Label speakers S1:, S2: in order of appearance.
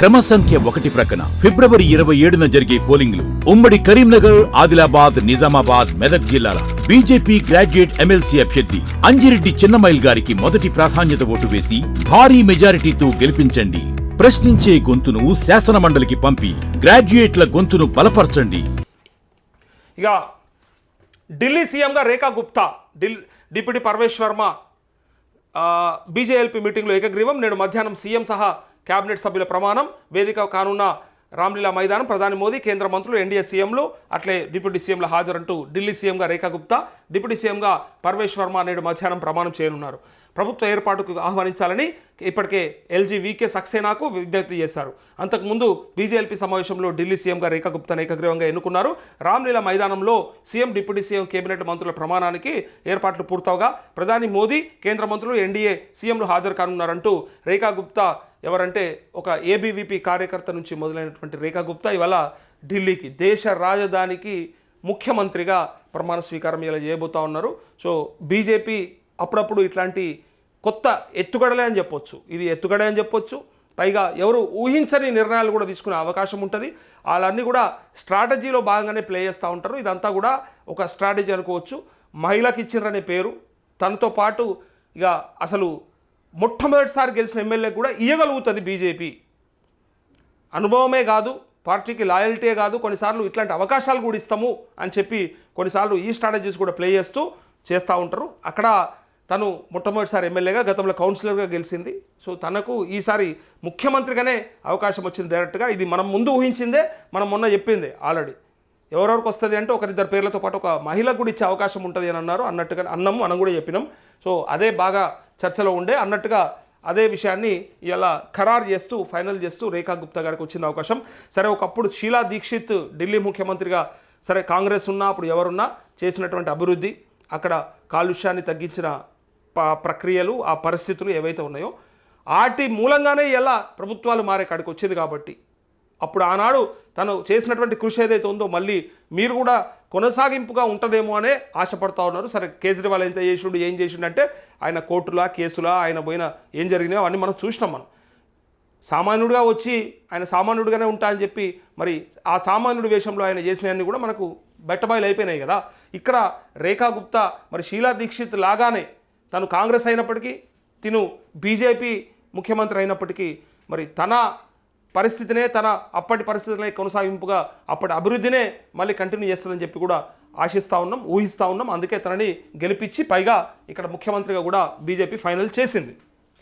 S1: క్రమ సంఖ్య ఒకటి ప్రక్కన ఫిబ్రవరి ఇరవై ఏడున జరిగే పోలింగ్లు ఉమ్మడి కరీంనగర్ ఆదిలాబాద్ నిజామాబాద్ మెదక్ జిల్లాల బీజేపీ గ్రాడ్యుయేట్ ఎమ్మెల్సీ అభ్యర్థి అంజిరెడ్డి చిన్నమైల్ గారికి మొదటి ప్రాధాన్యత ఓటు వేసి భారీ మెజారిటీతో గెలిపించండి. ప్రశ్నించే గొంతును శాసనమండలికి పంపి గ్రాడ్యుయేట్ల గొంతును బలపరచండి.
S2: ఇక ఢిల్లీ సీఎంగా రేఖా గుప్తా ఢిల్ డిప్యూటీ పర్వేష్ వర్మ బీజేఎల్పీ మీటింగ్లో ఏకగ్రీవం. నేడు మధ్యాహ్నం సీఎం సహా కేబినెట్ సభ్యుల ప్రమాణం వేదిక కానున్న రామ్లీలా మైదానం ప్రధాని మోదీ కేంద్ర మంత్రులు ఎన్డీఏ సీఎంలు అట్లే డిప్యూటీ సీఎంల హాజరంటూ ఢిల్లీ సీఎంగా రేఖా గుప్తా డిప్యూటీ సీఎంగా పర్వేష్ వర్మ నేడు మధ్యాహ్నం ప్రమాణం చేయనున్నారు. ప్రభుత్వ ఏర్పాటుకు ఆహ్వానించాలని ఇప్పటికే ఎల్జీ వీకే సక్సేనాకు విజ్ఞప్తి చేశారు. అంతకుముందు బీజేపీ సమావేశంలో ఢిల్లీ సీఎంగా రేఖా గుప్తాను ఏకగ్రీవంగా ఎన్నుకున్నారు. రామ్లీలా మైదానంలో సీఎం డిప్యూటీ సీఎం కేబినెట్ మంత్రుల ప్రమాణానికి ఏర్పాట్లు పూర్తవగా ప్రధాని మోదీ కేంద్ర మంత్రులు ఎన్డీఏ సీఎంలు హాజరు కానున్నారంటూ రేఖా గుప్తా ఎవరంటే ఒక ఏబీవీపీ కార్యకర్త నుంచి మొదలైనటువంటి రేఖా గుప్తా ఇవాళ ఢిల్లీకి దేశ రాజధానికి ముఖ్యమంత్రిగా ప్రమాణ స్వీకారం ఇలా చేయబోతా ఉన్నారు. సో బీజేపీ అప్పుడప్పుడు ఇట్లాంటి కొత్త ఎత్తుగడలే అని చెప్పొచ్చు. ఇది ఎత్తుగడే అని చెప్పొచ్చు. పైగా ఎవరు ఊహించని నిర్ణయాలు కూడా తీసుకునే అవకాశం ఉంటుంది. వాళ్ళన్నీ కూడా స్ట్రాటజీలో భాగంగానే ప్లే చేస్తూ ఉంటారు. ఇదంతా కూడా ఒక స్ట్రాటజీ అనుకోవచ్చు. మహిళకి ఇచ్చినరనే పేరు. తనతో పాటు ఇక అసలు మొట్టమొదటిసారి గెలిచిన ఎమ్మెల్యే కూడా ఇయ్యగలుగుతుంది బీజేపీ. అనుభవమే కాదు పార్టీకి లాయల్టీ కాదు కొన్నిసార్లు ఇట్లాంటి అవకాశాలు కూడా ఇస్తాము అని చెప్పి కొన్నిసార్లు ఈ స్ట్రాటజీస్ కూడా ప్లే చేస్తూ చేస్తూ ఉంటారు. అక్కడ తను మొట్టమొదటిసారి ఎమ్మెల్యేగా గతంలో కౌన్సిలర్గా గెలిచింది. సో తనకు ఈసారి ముఖ్యమంత్రిగానే అవకాశం వచ్చింది డైరెక్ట్గా. ఇది మనం ముందు ఊహించిందే మనం మొన్న చెప్పిందే ఆల్రెడీ. ఎవరెవరికి వస్తుంది అంటే ఒకరిద్దరు పేర్లతో పాటు ఒక మహిళకు కూడా ఇచ్చే అవకాశం ఉంటుంది అని అన్నారు. అన్నట్టుగా అన్నము మనం కూడా చెప్పినాం. సో అదే బాగా చర్చలో ఉండే. అన్నట్టుగా అదే విషయాన్ని ఇలా ఖరారు చేస్తూ ఫైనల్ చేస్తూ రేఖా గుప్తా గారికి వచ్చిన అవకాశం. సరే ఒకప్పుడు షీలా దీక్షిత్ ఢిల్లీ ముఖ్యమంత్రిగా సరే కాంగ్రెస్ ఉన్నా అప్పుడు ఎవరున్నా చేసినటువంటి అభివృద్ధి అక్కడ కాలుష్యాన్ని తగ్గించిన ప్రక్రియలు ఆ పరిస్థితులు ఏవైతే ఉన్నాయో వాటి మూలంగానే ఎలా ప్రభుత్వాలు మారే కాడికి వచ్చింది కాబట్టి. అప్పుడు ఆనాడు తను చేసినటువంటి కృషి ఏదైతే ఉందో మళ్ళీ మీరు కూడా కొనసాగింపుగా ఉంటుందేమో అనే ఆశపడతా ఉన్నారు. సరే కేజ్రీవాల్ ఎంత చేసిండు ఏం చేసిండు అంటే ఆయన కోర్టులా కేసులా ఆయన పోయిన ఏం జరిగినాయో అవన్నీ మనం చూసినాం మనం. సామాన్యుడిగా వచ్చి ఆయన సామాన్యుడిగానే ఉంటా అని చెప్పి మరి ఆ సామాన్యుడి వేషంలో ఆయన చేసినవన్నీ కూడా మనకు బెట్టబాయిలు అయిపోయినాయి కదా. ఇక్కడ రేఖా గుప్తా మరి షీలా దీక్షిత్ లాగానే తను కాంగ్రెస్ అయినప్పటికీ తిను బీజేపీ ముఖ్యమంత్రి అయినప్పటికీ మరి తన పరిస్థితినే తన అప్పటి పరిస్థితులనే కొనసాగింపుగా అప్పటి అభివృద్ధినే మళ్ళీ కంటిన్యూ చేస్తుందని చెప్పి కూడా ఆశిస్తూ ఉన్నాం ఊహిస్తూ ఉన్నాం. అందుకే తనని గెలిపించి పైగా ఇక్కడ ముఖ్యమంత్రిగా కూడా బీజేపీ ఫైనల్ చేసింది.